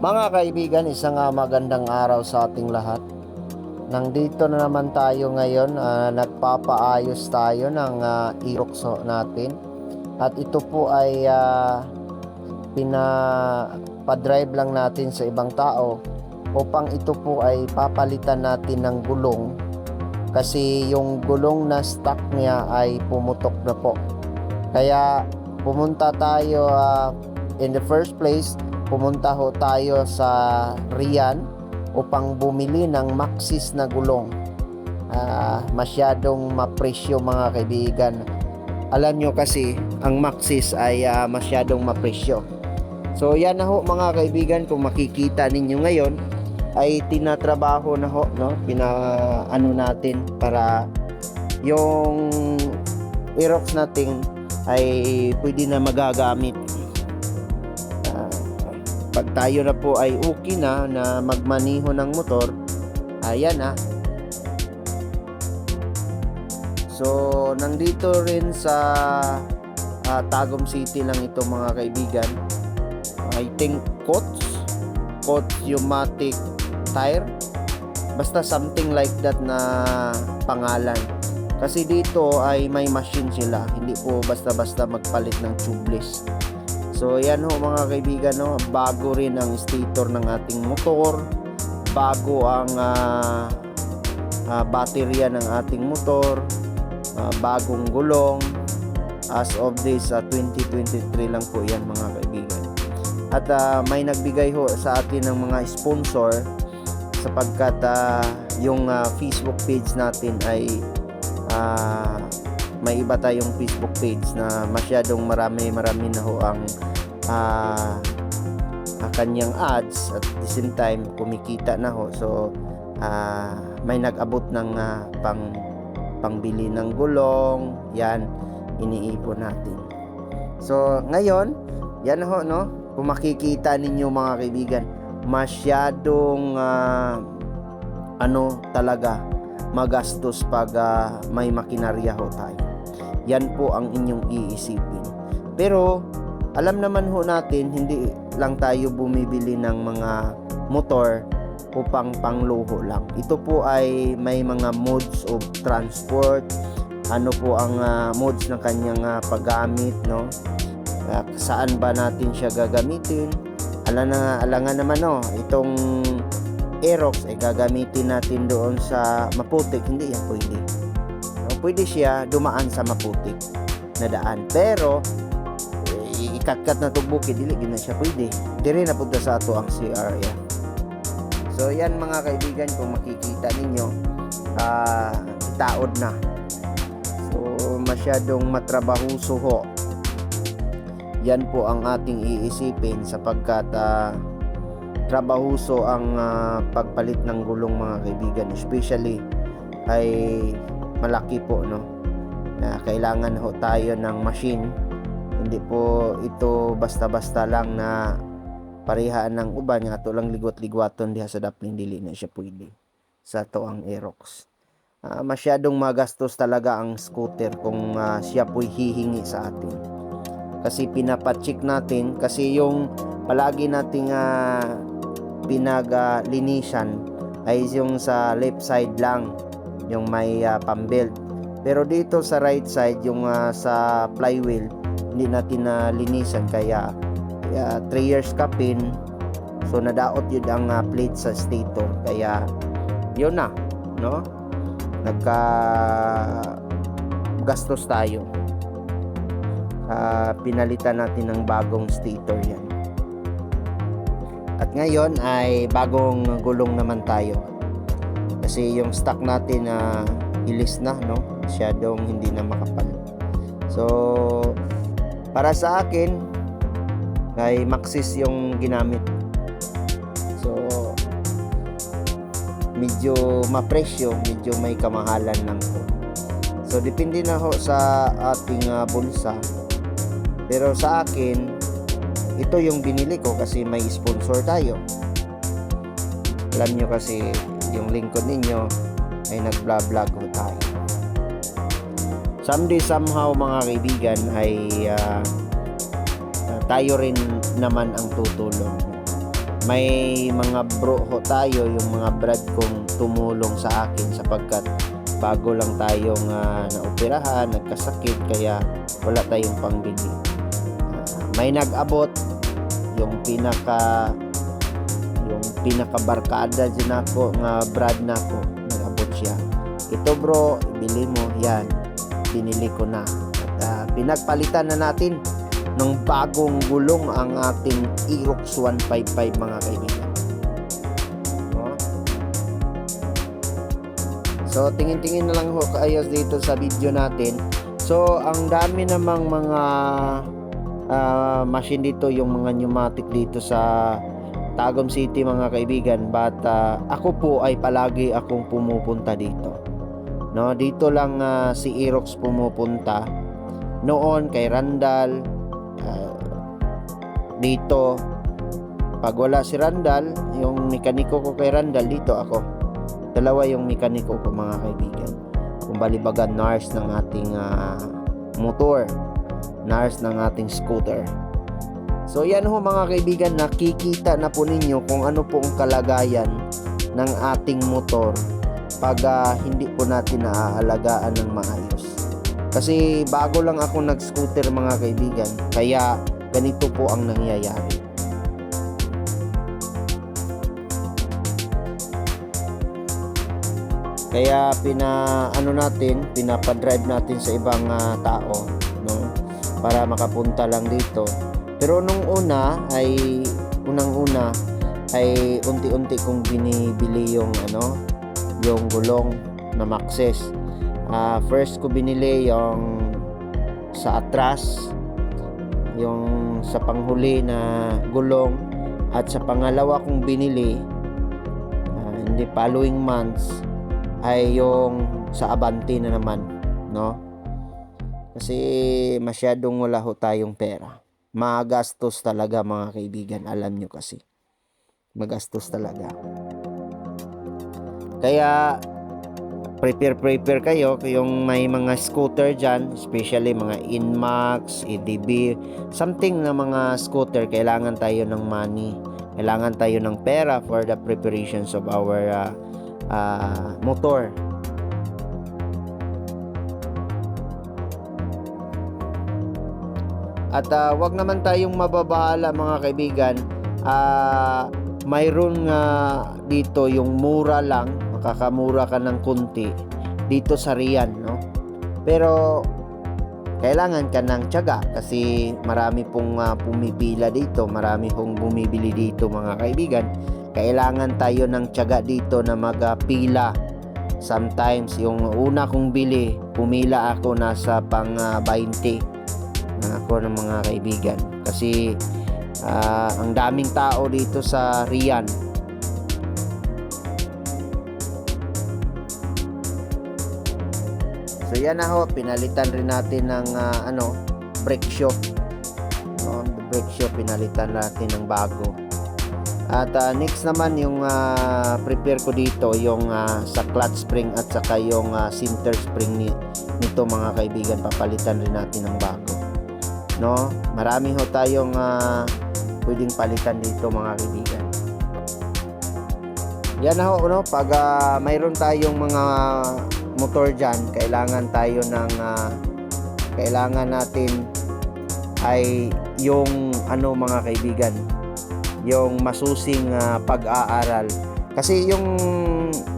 Mga kaibigan, isang ah, magandang araw sa ating lahat. Nandito na naman tayo ngayon, ah, nagpapaayos tayo ng uh, irokso natin. At ito po ay ah, pinapadrive lang natin sa ibang tao upang ito po ay papalitan natin ng gulong kasi yung gulong na stock niya ay pumutok na po. Kaya pumunta tayo ah, in the first place pumunta ho tayo sa Rian upang bumili ng Maxis na gulong. Ah, masyadong mapresyo mga kaibigan. Alam nyo kasi, ang Maxis ay ah, masyadong mapresyo. So yan na ho mga kaibigan, kung makikita ninyo ngayon, ay tinatrabaho na ho, no? Pina, ano natin para yung Aerox natin ay pwede na magagamit pag tayo na po ay okay na na magmaniho ng motor, ayan na. So, nandito rin sa ah, Tagum City lang ito mga kaibigan. I think Coats, Coats Umatic Tire. Basta something like that na pangalan. Kasi dito ay may machine sila. Hindi po basta-basta magpalit ng tubeless. So yan ho mga kaibigan no, bago rin ang stator ng ating motor, bago ang ah, ah, baterya ng ating motor, ah, bagong gulong. As of this ah, 2023 lang po yan mga kaibigan. At ah, may nagbigay ho sa atin ng mga sponsor sapagkat ah, yung ah, Facebook page natin ay ah, may iba tayong Facebook page na masyadong marami marami na ho ang ah, kanyang ads at the same time kumikita na ho. So ah, may nag-abot ng ah, pang pangbili ng gulong. Yan iniipon natin. So ngayon yan ho no? Kung makikita ninyo mga kaibigan masyadong ah, ano talaga magastos pag ah, may makinarya ho tayo. Yan po ang inyong iisipin. Pero alam naman ho natin hindi lang tayo bumibili ng mga motor upang pangluho lang. Ito po ay may mga modes of transport. Ano po ang ah, modes ng kanyang ah, paggamit, no? Ah, saan ba natin siya gagamitin? Alam na alangan naman no, itong Aerox ay gagamitin natin doon sa Maputik, hindi yan pwede. No, pwede siya dumaan sa Maputik na daan. Pero ikakat na itong bukid, dili gina siya pwede. Dire na punta sa ato ang CR yan. So yan mga kaibigan, kung makikita ninyo, ah itaod na. So masyadong matrabahuso ho. Yan po ang ating iisipin sapagkat ah, trabahuso ang ah, pagpalit ng gulong mga kaibigan. Especially ay malaki po no. Na kailangan ho tayo ng machine hindi po ito basta-basta lang na parehaan ng uban nga to lang ligot-ligwaton diha sa dapling dili na siya pwede sa to ang Aerox. Ah, masyadong magastos talaga ang scooter kung ah, siya po'y hihingi sa atin. Kasi pinapacheck natin kasi yung palagi nating uh, pinaglinisan ay yung sa left side lang yung may ah, pambelt. Pero dito sa right side yung ah, sa flywheel hindi natin na linisan kaya 3 years kapin so nadaot yun ang uh, plate sa stator kaya yun na no? Nagka gastos tayo. Ah, pinalitan natin ng bagong stator yan. At ngayon ay bagong gulong naman tayo. Kasi yung stock natin na ilis na no? Masyadong hindi na makapal. So para sa akin ay Maxis yung ginamit. So medyo mapresyo medyo may kamahalan lang to. So depende na ho sa ating uh, bulsa. Pero sa akin ito yung binili ko kasi may sponsor tayo. Alam nyo kasi yung lingkod ninyo ay nag vlog ho tayo someday somehow mga kaibigan ay ah, tayo rin naman ang tutulong. May mga bro ho tayo, yung mga brad kong tumulong sa akin sapagkat bago lang tayong uh, naoperahan, nagkasakit, kaya wala tayong pangbili. Ah, may nag-abot yung pinaka yung pinakabarkada dyan ako nga brad na ako. Nag-abot siya. Ito bro ibili mo yan binili ko na. At, ah, pinagpalitan na natin ng bagong gulong ang ating Aerox 155 mga kaibigan. No? so tingin-tingin na lang ho kaayos dito sa video natin. So ang dami namang mga ah, machine dito yung mga pneumatic dito sa Tagum City mga kaibigan. But ah, ako po ay palagi akong pumupunta dito no dito lang ah, si Aerox pumupunta noon kay Randall ah, dito. Pag wala si Randall yung mekaniko ko kay Randall dito ako. Dalawa yung mekaniko ko mga kaibigan. Kung balibagan nurse ng ating ah, motor. Nurse ng ating scooter. So yan ho mga kaibigan, nakikita na po ninyo kung ano po ang kalagayan ng ating motor pag ah, hindi po natin naaalagaan ng maayos. Kasi bago lang ako nag-scooter mga kaibigan, kaya ganito po ang nangyayari. Kaya pina ano natin, pinapadrive natin sa ibang ah, tao, no? Para makapunta lang dito pero nung una ay unang-una ay unti-unti kong binibili yung ano, yung gulong na Maxxis. Ah, first ko binili yung sa atras, yung sa panghuli na gulong at sa pangalawa kong binili ah, in the following months ay yung sa Avanti na naman, no? Kasi masyadong wala ho tayong pera magastos talaga mga kaibigan. Alam nyo kasi. Magastos talaga. Kaya, prepare-prepare kayo yung may mga scooter dyan, especially mga Inmax, EDB, something na mga scooter, kailangan tayo ng money. Kailangan tayo ng pera for the preparations of our uh, uh, motor. At uh, wag naman tayong mababahala mga kaibigan. Uh, mayroon nga dito yung mura lang, makakamura ka ng kunti dito sa Rian, no? Pero kailangan ka ng tiyaga kasi marami pong uh, pumipila dito, marami pong bumibili dito mga kaibigan. Kailangan tayo ng tiyaga dito na magpila. Sometimes yung una kong bili, pumila ako nasa pang uh, 20 ako ng mga kaibigan kasi uh, ang daming tao dito sa Rian so yan na ho pinalitan rin natin ng uh, ano brake shoe no, brake shoe pinalitan natin ng bago. At uh, next naman yung uh, prepare ko dito yung uh, sa clutch spring at saka yung uh, center spring ni, nito mga kaibigan papalitan rin natin ng bago. No? Marami ho tayong uh, pwedeng palitan dito mga kaibigan. Yan na ho no? Pag uh, mayroon tayong mga motor dyan kailangan tayo ng uh, kailangan natin ay yung ano mga kaibigan yung masusing uh, pag-aaral kasi yung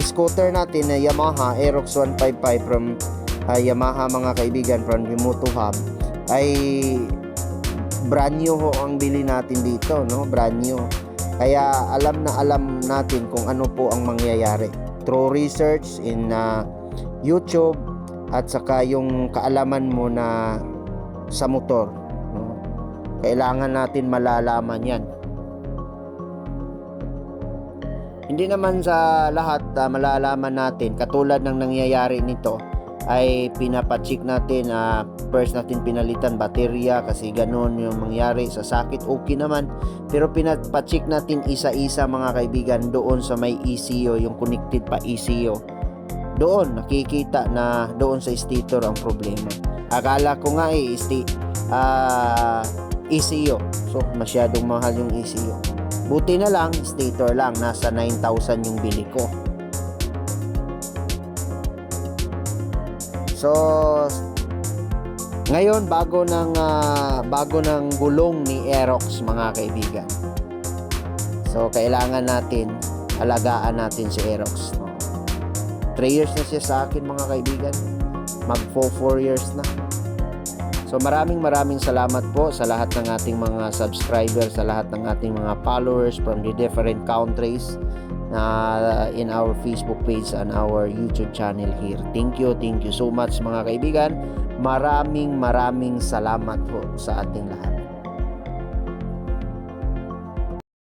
scooter natin na Yamaha Aerox 155 from uh, Yamaha mga kaibigan from Remoto Hub ay brand new ho ang bili natin dito, no? Brand new. Kaya alam na alam natin kung ano po ang mangyayari. Through research in uh, YouTube at saka yung kaalaman mo na sa motor? Kailangan natin malalaman 'yan. Hindi naman sa lahat uh, malalaman natin katulad ng nangyayari nito ay pinapacheck natin uh, first natin pinalitan baterya kasi ganun yung mangyari sa sakit okay naman pero pinapacheck natin isa-isa mga kaibigan doon sa may ECU yung connected pa ECU doon nakikita na doon sa stator ang problema akala ko nga eh sti, uh, ECU so masyadong mahal yung ECU Buti na lang, stator lang. Nasa 9,000 yung bili ko. So, ngayon bago ng ah, bago ng gulong ni Aerox mga kaibigan. So, kailangan natin alagaan natin si Aerox. No? 3 years na siya sa akin mga kaibigan. Mag 4 years na. So maraming maraming salamat po sa lahat ng ating mga subscribers, sa lahat ng ating mga followers from the different countries na in our Facebook page and our YouTube channel here. Thank you, thank you so much mga kaibigan. Maraming maraming salamat po sa ating lahat.